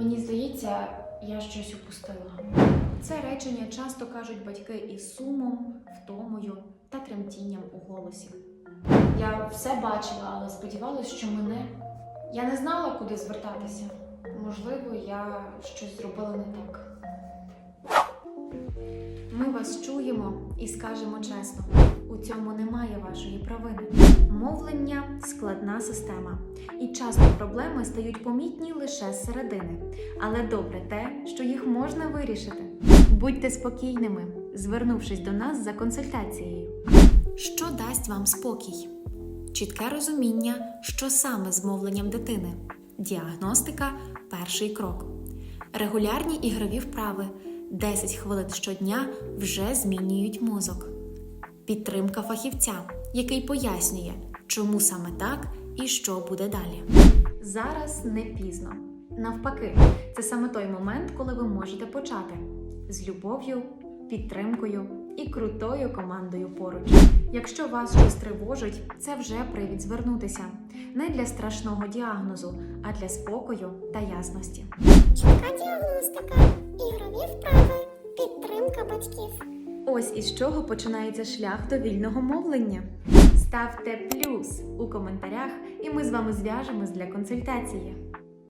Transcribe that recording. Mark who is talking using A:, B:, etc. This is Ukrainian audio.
A: Мені здається, я щось упустила.
B: Це речення часто кажуть батьки із сумом, втомою та тремтінням у голосі.
A: Я все бачила, але сподівалась, що мене. Я не знала, куди звертатися. Можливо, я щось зробила не так.
B: Ми вас чуємо і скажемо чесно: цьому немає вашої провини. Мовлення складна система, і часто проблеми стають помітні лише зсередини. Але добре те, що їх можна вирішити. Будьте спокійними, звернувшись до нас за консультацією. Що дасть вам спокій? Чітке розуміння, що саме з мовленням дитини. Діагностика перший крок. Регулярні ігрові вправи 10 хвилин щодня вже змінюють мозок. Підтримка фахівця, який пояснює, чому саме так і що буде далі. Зараз не пізно. Навпаки, це саме той момент, коли ви можете почати з любов'ю, підтримкою і крутою командою поруч. Якщо вас щось тривожить, це вже привід звернутися не для страшного діагнозу, а для спокою та ясності.
C: Чітка діагностика, ігрові вправи, підтримка батьків.
B: Ось із чого починається шлях до вільного мовлення. Ставте плюс у коментарях, і ми з вами зв'яжемось для консультації.